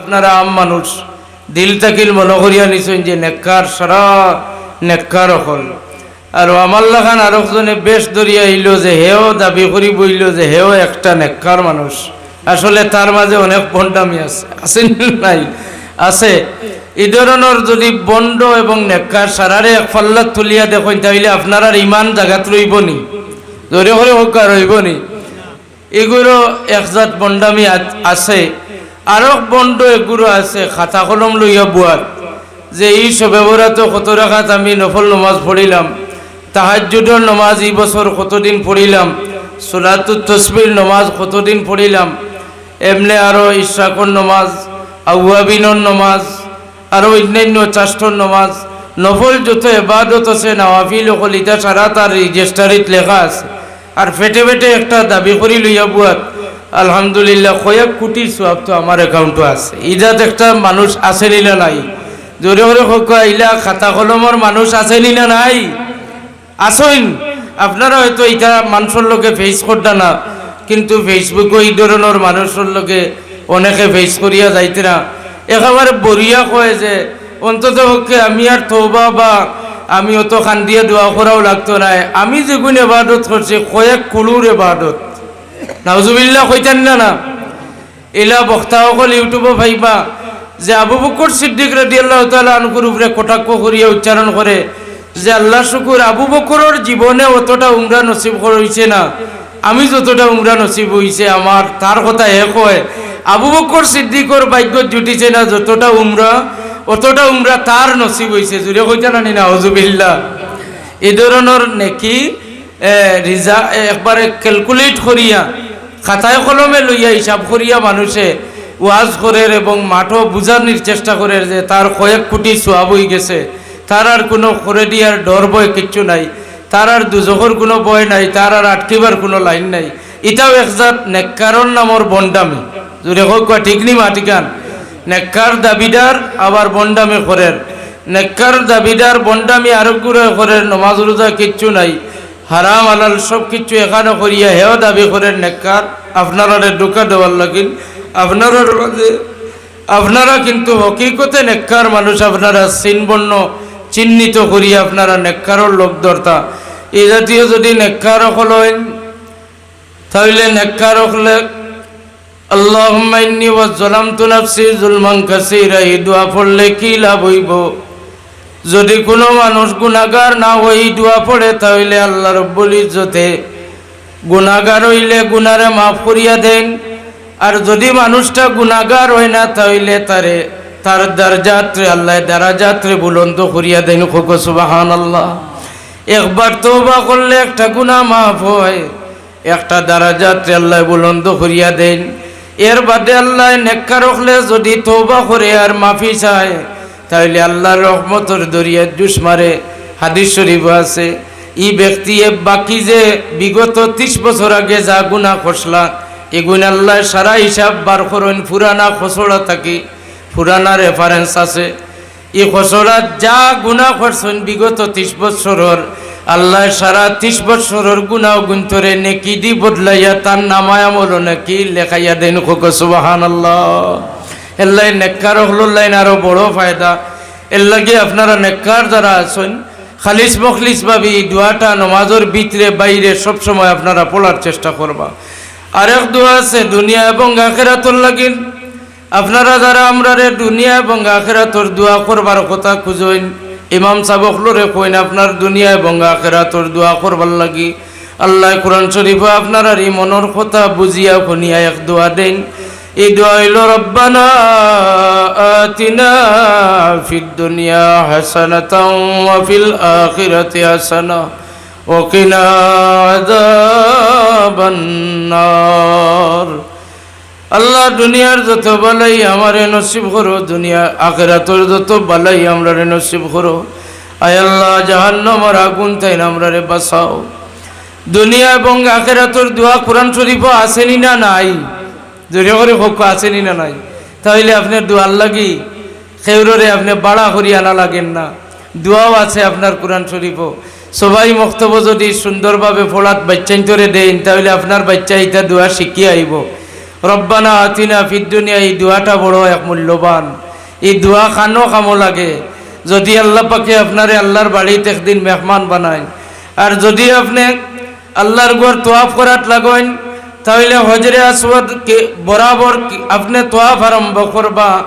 আপনারা আম মানুষ, দিল তাকিল মনে করিয়া নিছেন যে নেককার সারা নেককার হল আর আমার আর একজনে বেশ ধরিয়া আইল যে হেও দাবি করি বইল যে হেও একটা নেককার মানুষ। আসলে তার মাঝে অনেক বন্ডামি আছে। আছে নাই? আছে। এই ধরনের যদি বন্ড এবং নেককার সারারে এক ফাল্লাত তুলিয়া দেখেন তাহলে আপনার আর ইমান জাগাত রইব নি। জোরে করে হোক আর রইব নি। এগুলো একজাত বন্ডামি আছে। আরও বন্ড এগুলো আছে, খাতা কলম লইয়া বুয়ার। যে এই সবে বরাতো কত রাখাত আমি নফল নমাজ পড়িলাম তাহাজুদর নমাজ এই বছর কতদিন পড়িলাম সোলাতুর তসবির নমাজ কতদিন পড়িলাম, এমনি আরও ইশাকর নমাজ আউয়াবিনর নমাজ আরও অন্যান্য চাষ্টর নমাজ, নফল যত এবাদত আছে নওয়াফিল ইটা সারা তার রেজিস্টারিত লেখা আছে। আর ফেটে ফেটে একটা দাবি করি লইয়া বুয়াত আলহামদুলিল্লাহ, কয়েক কোটি সোয়াব তো আমার অ্যাকাউন্টও আছে। ইজাত একটা মানুষ আছে নিলা নাই? জোরে হোক ইলা খাতা কলমর মানুষ আছে নিলা নাই? আসইন। আপনারা হয়তো এটা মানুষের লোকে ফেস করতে না, কিন্তু ফেসবুকও এই ধরনের মানুষের লোকে অনেকে ফেস করিয়া যাইতে না। একেবারে বরিয়া কয় যে, অন্তত পক্ষে আমি আর তৌবা বা আমি অত খান দিয়ে দোয়া করাও লাগতো না আমি যেগুন এবাদত করছি, কয়েক কুলুর এবাদত নাউজুবিল্লাহ কইতেন না না। এলা বক্তাসকল ইউটিউবে ভাইবা যে আবু বকর সিদ্দিক রাদি আল্লাহ তালা আনুকুর উপরে কটাক্ষ করিয়া উচ্চারণ করে যে আল্লাহ শুকুর আবু বকরের জীবনে অতটা উমরা নসিব হয়েছে না। আমি যতটা উমরা নসিব হয়েছে আমার তার কথা এক হয়। আবু বকর সিদ্দিকর ভাগ্য জুটিছে না যতটা উমরা অতটা উমরা তার নসিব হয়েছে জুড়ে কইতে না নি হজুবিল্লা এই ধরনের নেকি এ, একবারে ক্যালকুলেট করিয়া, খাতায় কলমে লইয়া হিসাব করিয়া মানুষে ওয়াজ করে এবং মাঠও বুঝানোর চেষ্টা করে যে তার কয়েক কোটি সোয়াব হয়ে গেছে। তার আর কোনো করে দিয়ার ডর ভয় কিচ্ছু নাই। তার আর দুজখর কোনো ভয় নাই, তার আর আটকিবার কোনো লাইন নাই। এটাও একজাত নেককারর নামর বন্ডামি। যদি হোক কয় ঠিক নি মাটিকান নেককার দাবিদার আবার বন্ডামি করের নেককার দাবিদার বন্ডামি আরোগ্য করের নমাজ রোজা কিচ্ছু নাই। হারাম আলাল সব কিছু এখানে করিয়া হেও দাবি করেন নেককার। আপনারা ঢোকা দেওয়ার লাগিন আপনারা আপনারা কিন্তু হকিকতে নেককার মানুষ, আপনারা চিনবর্ণ চিহ্নিত করিয়া আপনারা নেককারর লোক দরতা এই জাতীয় যদি নেককার হলেন তাহলে নেককার হলে আল্লাহুম্মা জলাম নাফসি যুলমান কাসীরা, এই দোয়া পড়লে কি লাভ হইব? যদি কোনো মানুষ গুণাগার না হই, দোয়া পড়ে, তাহলে আল্লাহ রব্বুল ইজ্জতে গুণাগার হইলে গুনারে মাফ করিয়া দেন। আর যদি মানুষটা গুণাগার হয় না, তাহলে তারে, তার দরজাত্রে, আল্লাহ দারাজাত্রে বুলন্দ করিয়া দেন। খোক সুবাহান আল্লাহ একবার তৌবা করলে একটা গুণা মাফ হয়, একটা দারাজাত্রে আল্লাহ বুলন্দ করিয়া দেন। এর বাদে আল্লাহ নেককা রখলে যদি তৌবা করে আর মাফি চায় তাহলে আল্লাহর রহমতর দরিয়া জুস মারে হাদিস শরীফ আছে, ই ব্যক্তি বাকি যে বিগত ত্রিশ বছর আগে যা গুণা খসলা এগুণ আল্লাহ সারা হিসাব বার করেন, পুরানা খসড়া থাকি, পুরানা রেফারেন্স আছে। এই খসড়া যা গুণা করছেন বিগত ত্রিশ বছরের আল্লাহ সারা ত্রিশ বছরের গুণা গুন্তরে নেকি দি বদলাইয়া তার নামায় আমল নাকি লেখাইয়া দেন খোক সুবাহান আল্লাহ এল্লাই নেককার হল্লাইন আরও বড় ফায়দা। এর লাগে আপনারা নেককার যারা আছেন, খালিস মখলিস ভাবি দোয়াটা নমাজের ভিতরে, বাইরে সবসময় আপনারা পড়ার চেষ্টা করবা। আরেক দোয়া আছে দুনিয়া এবং আখেরাতর লাগিন আপনারা যারা আমরা দুনিয়া এবং আখেরাতর দোয়া করবার কথা খুঁজেন, ইমাম সাবক লোরে কইন, আপনার দুনিয়া এবং আখেরাতর দোয়া করবার লাগি। আল্লাহ কোরআন শরীফ আপনার এই মনের কথা বুঝিয়া খুনিয়া এক দোয়া দেন। এই দোয়া হইল রব্বানা আতিনা ফিদ দুনিয়া হাসানাতাও ওয়া ফিল আখিরাতি হাসানা ওয়া কিনা আযাবান নার আল্লাহ দুনিয়ার যত বালাই আমারে নসিব করো, দুনিয়া আখেরাতর যত বালাই আমরারে নসিব করো। আয় আল্লাহ, জাহান্নমর আগুন তাই আমরারে বাঁচাও। দুনিয়া এবং আখেরাতর দোয়া কোরআন শরীফ আসেনি না নাই? জোরে করে হোক আসেনি না নাই? তাহলে আপনার দোয়ার লাগি খেউরে আপনি বাড়া করি আনা লাগেন না। দোয়াও আছে আপনার কোরআন শরীফও। সবাই মক্তব্য যদি সুন্দরভাবে ফোড়াত বাচ্চাইন্তরে দেন, তাহলে আপনার বাচ্চা ইটা দোয়া শিখিয়ে আইব। রব্বানা আতিনা ফিদ দুনিয়া, এই দোয়াটা বড় এক মূল্যবান। এই দোয়া খানো কামো লাগে। যদি আল্লাহ পাকে আপনারে আল্লাহর বাড়িতে একদিন মেহমান বানায়। আর যদি আপনি আল্লাহর ঘর তোয়াফ করাত লাগেন তাহলে হজরে আসওয়াদ বরাবর কি- আপনি তোয়াফ আরম্ভ করবা।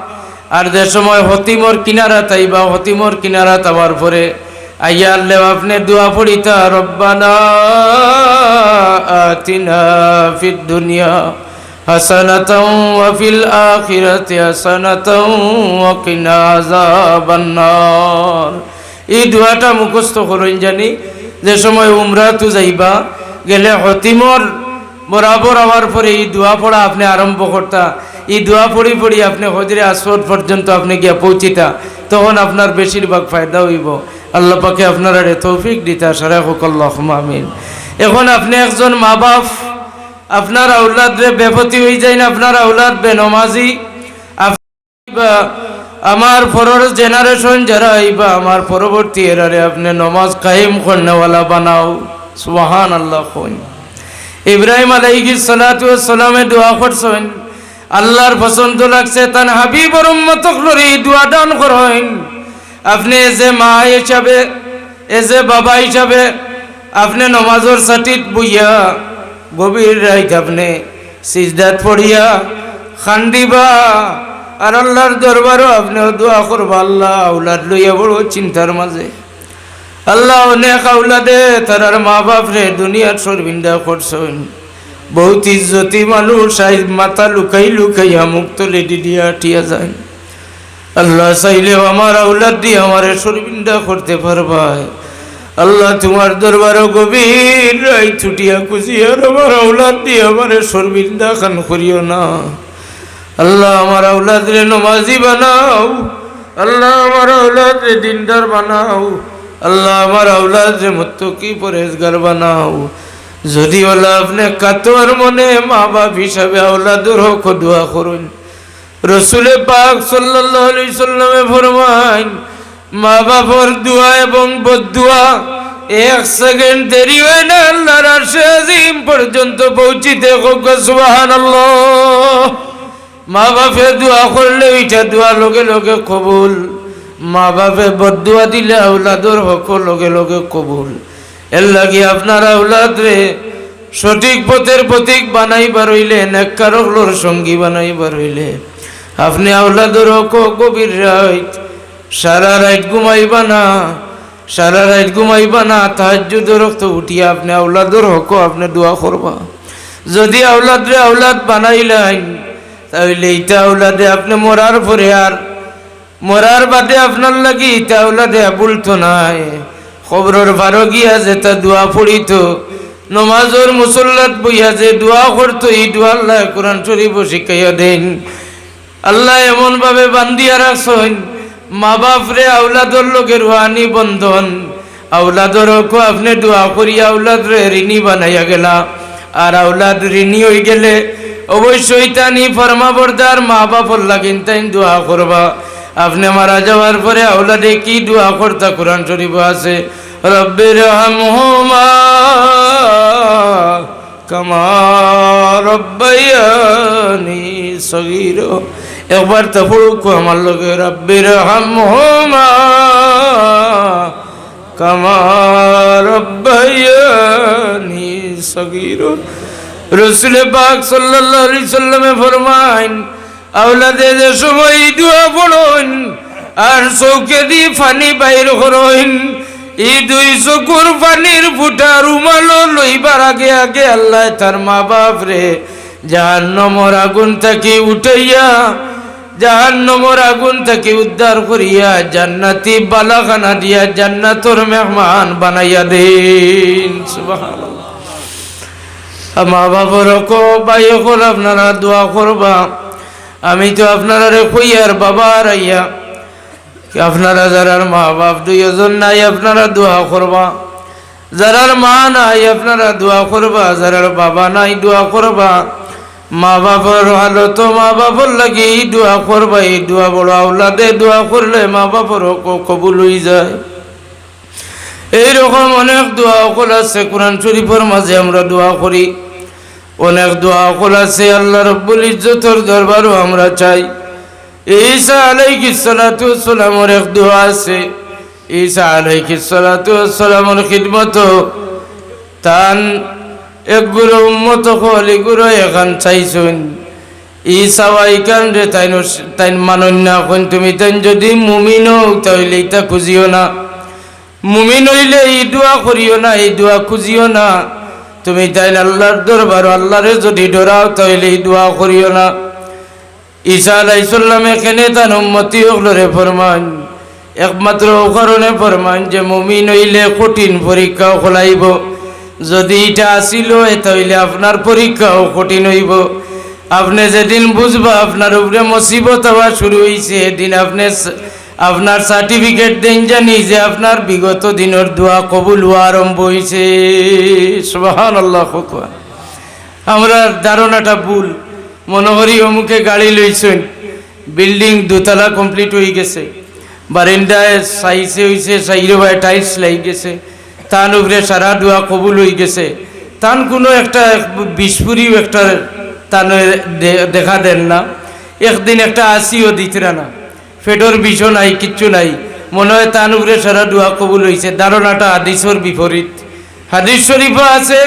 আর যে সময় হতিমর কিনারা তাইবা, হতিমর কিনারা তাবার পরে মুখস্থ করুন জানি, যে সময় উমরা তু যাইবা, গেলে হতিমর বরাবর হওয়ার পরে এই দোয়া পড়া আপনি আরম্ভ করতা। এই দোয়া পড়ি পড়ি আপনি হজরে আসর পর্যন্ত আপনি গিয়া পৌঁছিতা, তখন আপনার বেশিরভাগ ফায়দা হইব। আল্লাহ পাকে আপনার আরে তৌফিক দিতা সারা হকল্লাহ আমিন। এখন আপনি একজন মা বাপ আপনার আউলাদ রে বেপতি হয়ে যায় না আপনার আউলাদ বা আমার পরের জেনারেশন যারা আইবা আমার পরবর্তী এরারে আপনি নমাজ কায়েম করনেওয়ালা বানাও। সুবাহান আল্লাহ কইন। ইব্রাহিম আলাইহি সালামে দোয়া করছেন। আল্লাহর পছন্দ লাগছে তান হাবিবর উম্মতক লরি দোয়া দান করেন। আপনি যে মা হিসাবে, এ যে বাবা হিসাবে, আপনি নমাজর সাটিত বইয়া, গভীর রাইত আপনি সিজদাত পড়িয়া খান্দিবা। আর আল্লাহর দরবারও আপনিও দোয়া করবা, আল্লাহ আউলাদ লইয়া বড় চিন্তার মাঝে। আল্লাহ অনেক আউলাদে তারার মা বাপ রে দুনিয়ার সরবিন্দা করছেন। বহুত ইজ্জতি মানুষ আই মাথা লুকাই লুকাইয়া মুখ তলে দিয়া টিয়া যায়। আল্লাহ চাইলেও আমার আউলাদ দিয়ে আমার সরবিন্দা করতে পারবায় আল্লাহ তোমার দরবারও গভীর রাই ছুটিয়া কুচিয়ার আমার আউলাদ দিয়ে আমার সরবিন্দা খান করিও না। আল্লাহ আমার আউলাদ রে নমাজি বানাও। আল্লাহ আমার আউলাদ রে দিনদার বানাও। আল্লাহ, আমার আউলাদ রে মুত্তকি পরেজগার বানাও। যদি ওলা আপনি কাতোয়ার মনে মা বাপ হিসাবে আউলাদুর হক দোয়া করুন। রসুলে পাক আলাইহি সাল্লামে ফরমান মা বাবার দোয়া এবং বদুয়া এক সেকেন্ড দেরি হয় না, আল্লাহর আরশে আজিম পর্যন্ত পৌঁছিতে হোক, সুবহানাল্লাহ। মা বাপে দোয়া করলে ওইটা দোয়া লগে লগে কবুল। মা বাপে বদুয়া দিলে আউলাদর হক লগে লগে কবুল। এর লাগি আপনার আউলাদ রে সঠিক পথের প্রতীক বানাইবার হইলে, নেককারকলোর সঙ্গী বানাইবার হইলে। আপনি আউলাদর হক গভীর রাইত, সারা রাইত ঘুমাইবা না, সারা রাইত ঘুমাইবা না, তাহাজ্জুদের রক্ত উঠিয়া আপনি আউলাদর হক আপনি দোয়া করবা। যদি আউলাদ রে আউলাদ বানাইলেন তাহলে এইটা আউলাদে আপনি মরার পরে আর মরার বাদে আপনার লাগি ইটা আউলাদে বলতো নাই। খবরের বারো গিয়া যে তা দোয়া পড়িত নমাজর মুসল্লাত বইয়া যে দোয়া করতো, এই দোয়া আল্লাহ কোরআন শরীফ শিখাইয়া দেন। আল্লাহ এমন ভাবে বান্দিয়া রাখছেন মা বাপ রে আউলাদর লোকের রুহানি বন্ধন। আউলাদর কো আপনি দোয়া করি আউলাদ রে ঋণী বানাইয়া গেলা। আর আউলাদ ঋণী হয়ে গেলে অবশ্যই তানি ফরমাবরদার মা বাপর লাগিন তাই দোয়া করবা। আপনি মারা যাওয়ার পরে আউলাদে কি দোয়া করতা? কোরআন শরীফ আছে রব্বির একবার তো পড়ুক আমার লগে রব্বির হামহুমা কামা রব্বায়ানি সগীর। রসুল পাক সাল্লাল্লাহু আলাইহি সাল্লামে ফরমাইন আওলাদে যে সময় দোয়া পড়ুন, আর চৌকে দি ফানি বাইর করুন। এই দুই চকুর পানির ফুটা রুমালো লইবার আগে আগে আল্লাহ তার মা বাপ রে জাহান্নমর আগুন থাকি উঠাইয়া, জাহান্নমর আগুন থেকে উদ্ধার করিয়া জান্নাতি বালাখানা দিয়া জান্নাতর মেহমান বানাইয়া দিন। মা বাবার কো ভাই আপনারা দোয়া করবা। আমি তো আপনারা কইয়ার বাবা আর আইয়া আপনারা যারার মা বাপ দুই দুইজন নাই আপনারা দোয়া করবা। যারার মা নাই আপনারা দোয়া করবা, যারার বাবা নাই দোয়া করবা। মা বাবার হালত মা বাবার লাগে এই দোয়া করবা, এই দোয়া বড় আওলাদে দোয়া করলে মা বাবার কবুল হয়ে যায়। এইরকম অনেক দোয়া কল আছে, কোরআন শরীফের মাঝে আমরা দোয়া করি। অনেক দোয়া কল আছে, আল্লাহ রব্বুল ইজ্জতর দরবারও আমরা চাই। ঈসা আলাইহিস সালাতু সালামের এক দোয়া আছে। ঈসা আলাইহিস সালাতু সালামের খিদমত, তান এক গুরু উম্মত হলি গুরু এখান চাইছুন। ঈসা ওয়াইকান রে, তাই তাই মানন না কোন তুমি, তাই যদি মুমিন হও তাহলে ইটা খুঁজিও না। মুমিন হইলে এই দোয়া করিও না, এই দোয়া খুঁজিও না। তুমি তাই আল্লাহর দরবার আল্লাহরে যদি ডরাও এই দোয়া করিও না। ঈসা আলাইসাল্লাম এখানে তার উম্মতি হলরে ফরমান, একমাত্র কারণে ফরমান যে মুমিন হইলে কঠিন পরীক্ষাও খোলাইব। যদি এটা আসিল তাহলে আপনার পরীক্ষাও কঠিন হইব। আপনি যেদিন বুঝবা, আপনার উপরে মুসিবত হওয়া শুরু হয়েছে এদিন আপনি আপনার সার্টিফিকেট দেন জানি যে আপনার বিগত দিনের দোয়া কবুল হওয়া আরম্ভ হয়েছে সুবাহান আল্লাহ খুকুয়া আমরা ধারণাটা ভুল। মনে করি অমুকে গাড়ি লইছেন। বিল্ডিং দোতলা কমপ্লিট হয়ে গেছে। বারিন্দায় সাইসে হইছে সাইরে ভাই টাইলস লাগ গেছে। তান উপরে সারা দোয়া কবুল হয়ে গেছে। তান কোনো একটা বিস্ফুরিও একটা তান দেখা দেন না। একদিন একটা আসিও দিতরা না। ফেডর বিষও নাই কিচ্ছু নাই। মনে হয় তান উপরে সারা দোয়া কবুল হয়েছে ধারণাটা হাদিসর বিপরীত। হাদিস শরীফা আছে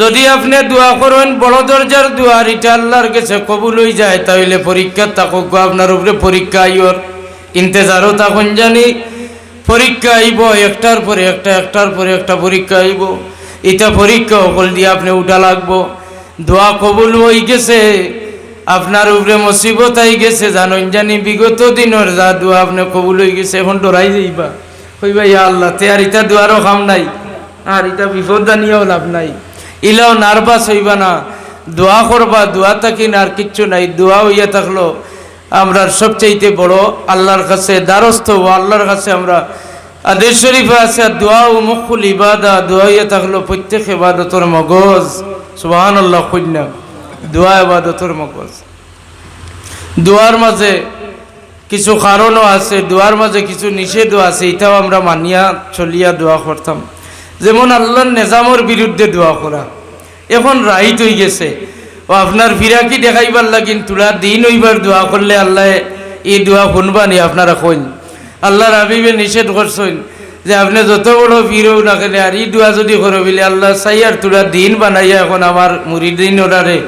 যদি আপনি দোয়া করেন বড় দরজার দোয়ার এটা আল্লাহর কাছে কবুল হয়ে যায় তাহলে পরীক্ষা থাকুক গো, আপনার উপরে পরীক্ষা আইয়র। ইন্তেজারও তখন জানি পরীক্ষা আইব একটার পরে একটা একটার পরে একটা পরীক্ষা আইব। এটা পরীক্ষা অকল দিয়ে আপনি উঠা লাগবো। দোয়া কবুল হয়ে গেছে। আপনার উপরে মুসিবত আই গেছে জানুন জানি বিগত দিনের যা দোয়া আপনি কবুল হয়ে গেছে, এখন ডরাই যাইবা। কইবা ইয়া আল্লাহ, তে আর ইটা দোয়ারও কাম নাই, আর ইটা বিপদ জানিয়েও লাভ নাই। ইলাও নার্ভাস হইবা না, দোয়া করবা, দোয়া থাকি না, আর কিচ্ছু নাই, দোয়া হইয়া থাকল। আমরা সবচাইতে বড় আল্লাহর কাছে দ্বারস্থ হব আল্লাহর কাছে আমরা আদেশ শরীফে আছে, দোয়া ও মুখুল ইবাদা দোয়া হইয়া থাকল প্রত্যেক ইবাদতর মগজ। সুবাহান আল্লাহ কন্যা দোয়া ইবাদতর মগজ। দোয়ার মাঝে কিছু কারণও আছে, দোয়ার মাঝে কিছু নিষেধও আছে, এটাও আমরা মানিয়া চলিয়া দোয়া করতাম। যেমন আল্লাহর নেজামর বিরুদ্ধে দোয়া করা। এখন রাইট হয়ে গেছে। ও আপনার ফিরাকি দেখাইবার লাগিন তুলা দিন হইবার দোয়া করলে আল্লাহ এই দোয়া শুনবানি আপনারা কইন। আল্লাহর আবিবে নিষেধ করছেন যে আপনি যত বড় ফিরেও না কেন, আর এই দোয়া যদি করো বলে আল্লাহ চাই আর তুলা দিন বানাইয়া এখন আমার মুরিদিন ওরারে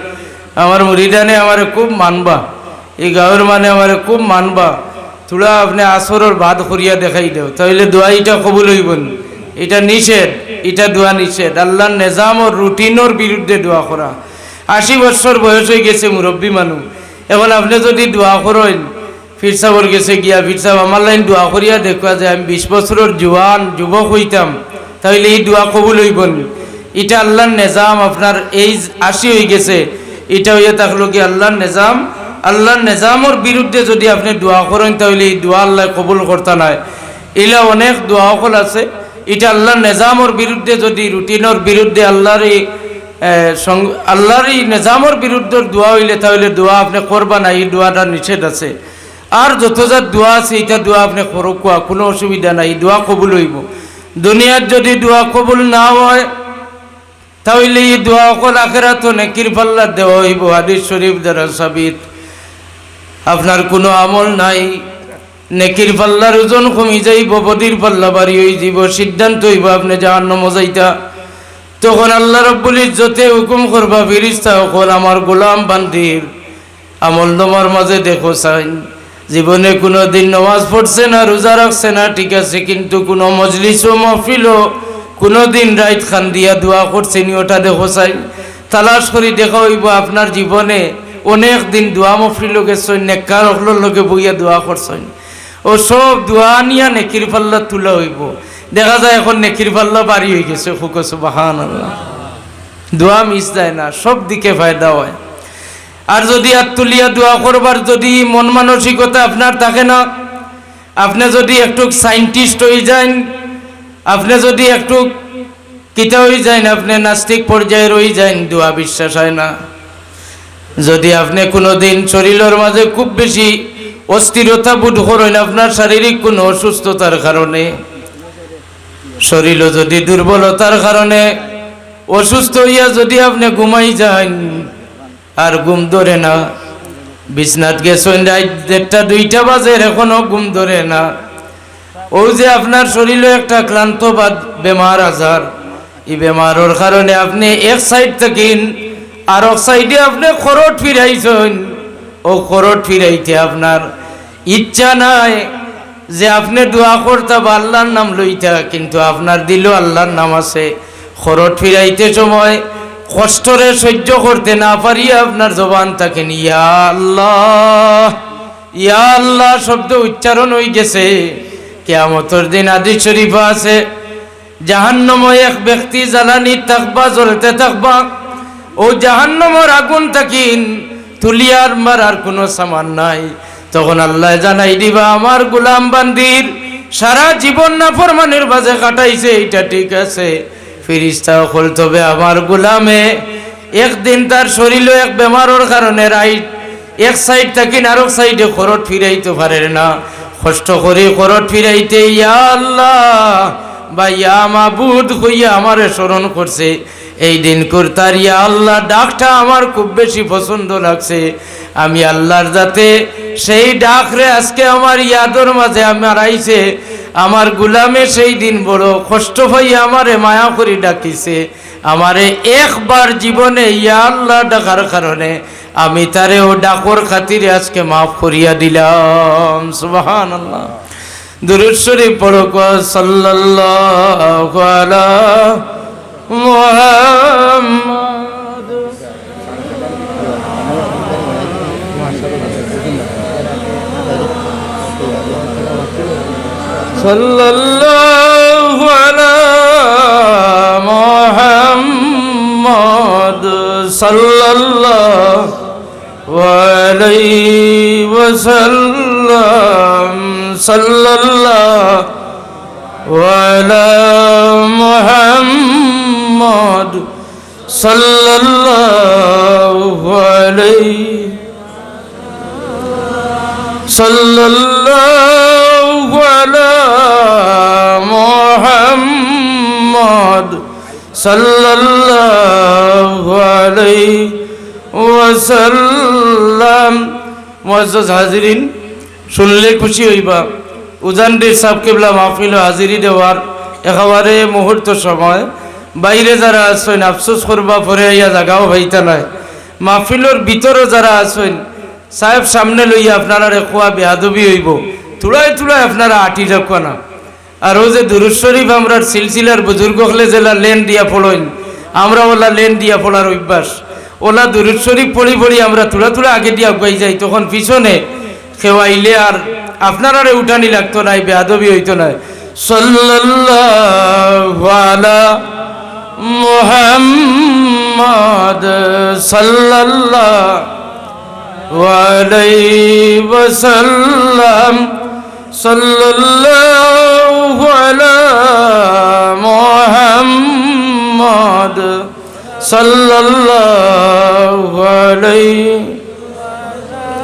আমার মুরিদানে আমারে খুব মানবা। এই গাঁয়ের মানে আমারে খুব মানবা। তোরা আপনি আসরের বাদ করিয়া দেখাই দেও তাহলে দোয়া এটা কবুল হইবন। এটা নিষেধ, এটা দোয়া নিষেধ। আল্লাহর নেজাম ও রুটিনের বিরুদ্ধে দোয়া করা। আশি বছর বয়স হয়ে গেছে মুরব্বী মানুষ এখন আপনি যদি দোয়া করেন ফিরসাবর গেছে গিয়া ফিরসাব আমার লাইন দোয়া করিয়া দেখা যায়, আমি বিশ বছরের জোয়ান, যুবক হইতাম তাহলে এই দোয়া কবুল হইবন। এটা আল্লাহর নেজাম, আপনার এই আশি হয়ে গেছে। এটা হইয়া থাকল কি আল্লাহর নেজাম? আল্লাহর নেজামর বিরুদ্ধে যদি আপনি দোয়া করেন, তাহলে এই দোয়া আল্লাহ কবুল করতে নাই। এলা অনেক দোয়া সকল আছে। এটা আল্লাহর নেজামর বিরুদ্ধে যদি, রুটিনের বিরুদ্ধে আল্লাহর এই আল্লাহর এই নেজামর বিরুদ্ধে দোয়া হইলে, তাহলে দোয়া আপনি করবা না এই দোয়াটা নিষেধ আছে। আর যত যা দোয়া আছে, এটা দোয়া আপনি করো কোয়া কোনো অসুবিধা নাই, দোয়া কবুল হইব। দুনিয়ার যদি দোয়া কবুল না হয় তাহলে এই দোয়া অকল আখেরাত নেকির পাল্লা দেওয়া হইব, হাদিস শরীফ দ্বারা সাবিত। আপনার কোনো আমল নাই, নেকির পাল্লার ওজন কমি যাইব বদির পাল্লা বাড়ি হয়ে যাব সিদ্ধান্ত হইব আপনি যাওয়ার মজাইতা তখন আল্লাহ রব্বুল ইজ্জতে হুকুম করবা ফিরিস্তা অকল আমার গোলাম বান্দির। আমল নমার মাঝে দেখো চাই জীবনে কোনো দিন নমাজ পড়ছে না, রোজা রাখছে না, ঠিক আছে, কিন্তু কোনো মজলিস ও মহফিলও কোনো দিন রাইত খান দিয়া দোয়া করছে নি ওটা দেখো চাই। তালাশ করি, দেখা হইব আপনার জীবনে অনেক দিন দোয়া মফরিল গেছেন নেককার অকলোর লগে বইয়া দোয়া করছেন। ও সব দোয়া নিয়া নেকির পাল্লা তোলা হইব। দেখা যায় এখন নেকির পাল্লা বাড়ি হয়ে গেছে ফুকস বাহান দোয়া মিস যায় না, সব দিকে ফায়দা হয়। আর যদি আর তুলিয়া দোয়া করবার যদি মন মানসিকতা আপনার থাকে না, আপনি যদি একটু সাইন্টিস্ট হয়ে যান আপনি যদি একটু কিতা হয়ে যান, আপনি নাস্তিক পর্যায়ে রয়ে যান, দোয়া বিশ্বাস হয় না। যদি আপনি কোনো দিন শরীরের মাঝে খুব বেশি অস্থিরতা বোধ করেন, আপনার শারীরিক কোনো অসুস্থতার কারণে। শরীরও যদি দুর্বলতার কারণে অসুস্থ হইয়া যদি আপনি ঘুমাই যান, আর ঘুম ধরে না। বিছনাথ গেছেন, রাত দেড়টা, দুইটা বাজে এখনও ঘুম ধরে না। ও যে আপনার শরীরে একটা ক্লান্ত বা বেমার আজার, এই বেমারের কারণে আপনি এক সাইড থাকেন আর এক সাইডে আপনি খরট ফিরাইছেন। ও খরট ফিরাইতে আপনার ইচ্ছা নাই যে আপনি দোয়া করতে বা আল্লাহর নাম লইতা, কিন্তু আপনার দিলেও আল্লাহর নাম আছে। খরট ফিরাইতে সময় কষ্টরে সহ্য করতে না পারিয়া আপনার জবান থাকেন ইয়া আল্লাহ ইয়া আল্লাহ, শব্দ উচ্চারণ হয়ে গেছে। কেয়ামতর দিন আদি শরীফা আছে। জাহান্নময় এক ব্যক্তি জ্বালানি থাকবা, জ্বলতে থাকবা, ও জাহান্নমর আগুন থাকিন তুলিয়ার মারার কোনো সামান নাই। তখন আল্লাহ জানাই দিবা, আমার গোলাম বান্দির, সারা জীবন না ফরমানের বাজে কাটাইছে এটা ঠিক আছে। ফিরিস্তা হল তবে আমার গোলামে, একদিন তার শরীরে এক বেমারের কারণে রাইট, এক সাইড থাকি আরেক সাইডে খরট ফিরাইতে পারে না। কষ্ট করে খরট ফিরাইতে, ইয়া আল্লাহ বা ইয়া মাবুদ হইয়া আমারে স্মরণ করছে। এই দিন করতার, ইয়া আল্লাহ, ডাকটা আমার খুব বেশি পছন্দ লাগছে। আমি আল্লাহর যাতে সেই ডাকরে আজকে আমার ইয়াদর মাঝে আমার আইছে। আমার গুলামে সেই দিন বড় কষ্ট হইয়া আমারে মায়া করি ডাকিছে। আমারে একবার জীবনে ইয়া আল্লাহ ডাকার কারণে আমি তারে ও ডাকর খাতিরে আজকে মাফ করিয়া দিলাম। সুবাহান আল্লাহ দুরুদ শরীফ পড়ো কো সাল্লাল্লাহু আলা মুহাম্মাদ। সাল্লাল্লাহু আলা মুহাম্মাদ। সাল্লাল্লাহু আলাইহি ওয়াসাল্লাম সাল্লাল্লাহু আলা মুহাম্মাদ সাল্লাল্লাহু আলাইহি সাল্লাল্লাহু আলা মুহাম্মাদ সাল্লাল্লাহু আলাইহি ওয়াসাল্লাম মুআজ্জাজ হাজিরিন, শুনলে খুশি হইবা। উজান ডে সাহেব কেবলা মাহফিল হাজিরি দেওয়ার একেবারে মুহূর্ত সময়। বাইরে যারা আছেন, আফসোস করবা, পরে ইয়া জাগাও হইতা নাই। মাহফিলর ভিতরে যারা আছেন, সাহেব সামনে লইয়া আপনারা খোয়া বেহাদবি হইব। তুড়াই তুড়াই আপনারা আটি রাখো না। আর ও যে দুরুদ শরীফ আমরা সিলসিলার বুজুর্গ হলে জেলা লেন দিয়া পড়ইন আমরা ওলা লেন দিয়া পড়ার অভ্যাস। ওলা দুরুদ শরীফ পড়ি পড়ি আমরা তুলা তুলা আগে দিয়ে আগাই যাই, তখন পিছনে খেওয়াইলে আর আপনার আপনারারে উঠানি লাগতো নাই বেহাদবি হইতো নাই সাল্লাল্লাহু মুহাম্মাদ সাল্লাল্লাহু আলাইহি ওয়াসাল্লাম। সাল্লাল্লাহু আলা মুহাম্মাদ সাল্লাল্লাহু আলাইহি